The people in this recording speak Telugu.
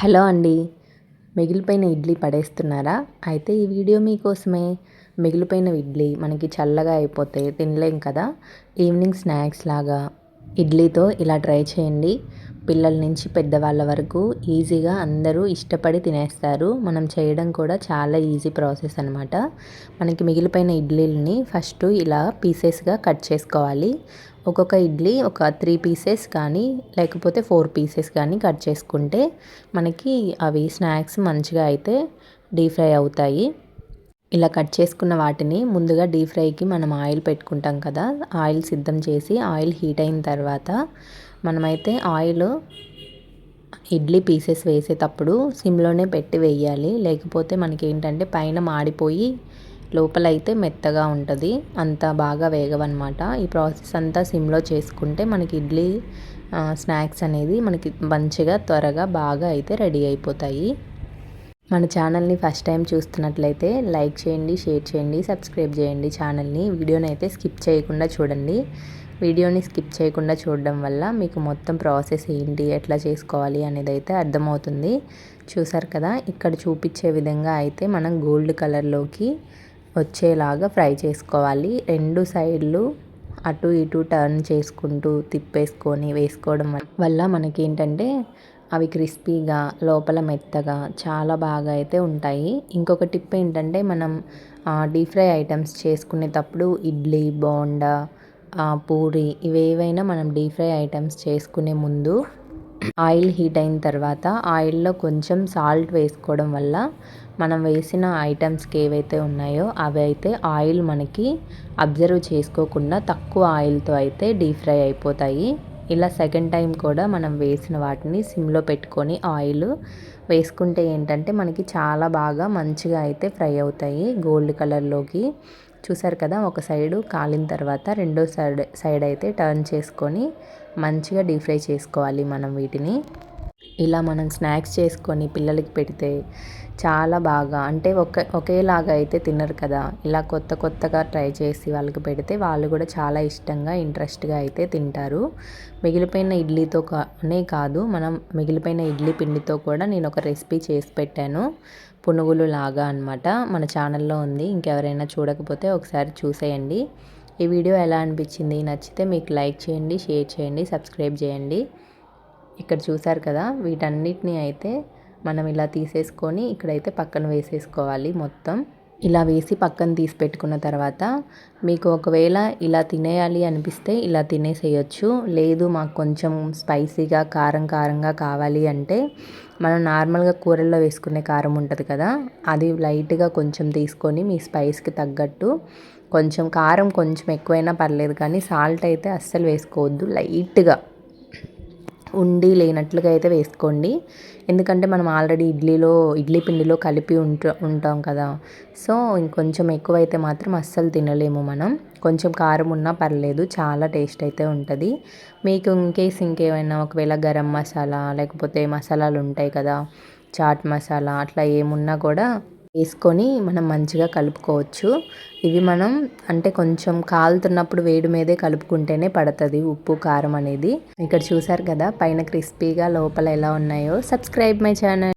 హలో అండి. మిగిలిపోయిన ఇడ్లీ పడేస్తున్నారా? అయితే ఈ వీడియో మీకోసమే. మిగిలిపోయిన ఇడ్లీ మనకి చల్లగా అయిపోతే తినలేం కదా? ఈవినింగ్ స్నాక్స్ లాగా. ఇడ్లీతో ఇలా ట్రై చేయండి. పిల్లల నుంచి పెద్దవాళ్ళ వరకు ఈజీగా అందరూ ఇష్టపడి తినేస్తారు. మనం చేయడం కూడా చాలా ఈజీ ప్రాసెస్ అనమాట మనకి మిగిలిపోయిన ఇడ్లీలని ఫస్ట్ ఇలా పీసెస్గా కట్ చేసుకోవాలి. ఒక్కొక్క ఇడ్లీ ఒక త్రీ పీసెస్ కానీ లేకపోతే ఫోర్ పీసెస్ కానీ కట్ చేసుకుంటే మనకి అవి స్నాక్స్ మంచిగా అయితే డీప్ ఫ్రై అవుతాయి. ఇలా కట్ చేసుకున్న వాటిని ముందుగా డీప్ ఫ్రైకి మనం ఆయిల్ పెట్టుకుంటాం కదా ఆయిల్ సిద్ధం చేసి ఆయిల్ హీట్ అయిన తర్వాత మనమైతే ఆయిల్ ఇడ్లీ పీసెస్ వేసేటప్పుడు సిమ్లోనే పెట్టి వేయాలి. లేకపోతే మనకి ఏంటంటే పైన మాడిపోయి లోపల అయితే మెత్తగా ఉంటుంది. అంత బాగా వేగవన్నమాట. ఈ ప్రాసెస్ అంతా సిమ్లో చేసుకుంటే మనకి ఇడ్లీ స్నాక్స్ అనేది మనకి మంచిగా త్వరగా బాగా అయితే రెడీ అయిపోతాయి. మన ఛానల్ని ఫస్ట్ టైం చూస్తున్నట్లయితే లైక్ చేయండి షేర్ చేయండి సబ్స్క్రైబ్ చేయండి ఛానల్ని. వీడియోని అయితే స్కిప్ చేయకుండా చూడండి. వీడియోని స్కిప్ చేయకుండా చూడడం వల్ల మీకు మొత్తం ప్రాసెస్ ఏంటి ఎట్లా చేసుకోవాలి అనేది అయితే అర్థమవుతుంది. చూసారు కదా ఇక్కడ చూపించే విధంగా అయితే మనం గోల్డ్ కలర్లోకి వచ్చేలాగా ఫ్రై చేసుకోవాలి. రెండు సైడ్లు అటు ఇటు టర్న్ చేసుకుంటూ తిప్పేసుకొని వేసుకోవడం వల్ల మనకి ఏంటంటే అవి క్రిస్పీగా లోపల మెత్తగా చాలా బాగా అయితే ఉంటాయి. ఇంకొక టిప్ ఏంటంటే మనం డీప్ ఫ్రై ఐటమ్స్ చేసుకునేటప్పుడు ఇడ్లీ బోండా పూరి ఇవేవైనా మనం డీప్ ఫ్రై ఐటమ్స్ చేసుకునే ముందు ఆయిల్ హీట్ అయిన తర్వాత ఆయిల్లో కొంచెం సాల్ట్ వేసుకోవడం వల్ల మనం వేసిన ఐటమ్స్కి ఏవైతే ఉన్నాయో అవి అయితే ఆయిల్ మనకి అబ్జర్వ్ చేసుకోకుండా తక్కువ ఆయిల్తో అయితే డీప్ ఫ్రై అయిపోతాయి. ఇలా సెకండ్ టైం కూడా మనం వేసిన వాటిని సిమ్లో పెట్టుకొని ఆయిల్ వేసుకుంటే ఏంటంటే మనకి చాలా బాగా మంచిగా అయితే ఫ్రై అవుతాయి గోల్డ్ కలర్లోకి. చూసారు కదా ఒక సైడు కాలిన తర్వాత రెండో సైడ్ సైడ్ అయితే టర్న్ చేసుకొని మంచిగా డీప్ ఫ్రై చేసుకోవాలి మనం వీటిని. ఇలా మనం స్నాక్స్ చేసుకొని పిల్లలకి పెడితే చాలా బాగా అంటే ఒక ఒకేలాగా అయితే తినరు కదా. ఇలా కొత్త కొత్తగా ట్రై చేసి వాళ్ళకి పెడితే వాళ్ళు కూడా చాలా ఇష్టంగా ఇంట్రెస్ట్గా అయితే తింటారు. మిగిలిపోయిన ఇడ్లీతో కానే కాదు మనం మిగిలిపోయిన ఇడ్లీ పిండితో కూడా నేను ఒక రెసిపీ చేసి పెట్టాను. పునుగులు లాగా అనమాట మన ఛానల్లో ఉంది. ఇంకెవరైనా చూడకపోతే ఒకసారి చూసేయండి. ఈ వీడియో ఎలా అనిపించింది? నచ్చితే మీకు లైక్ చేయండి షేర్ చేయండి సబ్స్క్రైబ్ చేయండి. ఇక్కడ చూసారు కదా వీటన్నిటిని అయితే మనం ఇలా తీసేసుకొని ఇక్కడైతే పక్కన వేసేసుకోవాలి మొత్తం. ఇలా వేసి పక్కన తీసి పెట్టుకున్న తర్వాత మీకు ఒకవేళ ఇలా తినేయాలి అనిపిస్తే ఇలా తినేసేయచ్చు. లేదు మాకు కొంచెం స్పైసీగా కారం కారంగా కావాలి అంటే మనం నార్మల్గా కూరల్లో వేసుకునే కారం ఉంటుంది కదా అది లైట్గా కొంచెం తీసుకొని మీ స్పైస్కి తగ్గట్టు కొంచెం కారం కొంచెం ఎక్కువైనా పర్లేదు కానీ సాల్ట్ అయితే అస్సలు వేసుకోవద్దు లైట్గా. ఉండి లేనట్లుగా అయితే వేసుకోండి. ఎందుకంటే మనం ఆల్రెడీ ఇడ్లీలో ఇడ్లీ పిండిలో కలిపి ఉంట ఉంటాం కదా. సో ఇంకొంచెం ఎక్కువైతే మాత్రం అస్సలు తినలేము మనం. కొంచెం కారం ఉన్నా పర్లేదు చాలా టేస్ట్ అయితే ఉంటుంది. మీకు ఇన్కేస్ ఇంకేమైనా ఒకవేళ గరం మసాలా లేకపోతే మసాలాలు ఉంటాయి కదా చాట్ మసాలా అట్లా ఏమున్నా కూడా వేసుకొని మనం మంచిగా కలుపుకోవచ్చు. ఇవి మనం అంటే కొంచెం కాలుతున్నప్పుడు వేడి మీదే కలుపుకుంటేనే పడుతుంది ఉప్పు కారం అనేది. ఇక్కడ చూసారు కదా పైన క్రిస్పీగా లోపల ఎలా ఉన్నాయో. Subscribe my channel.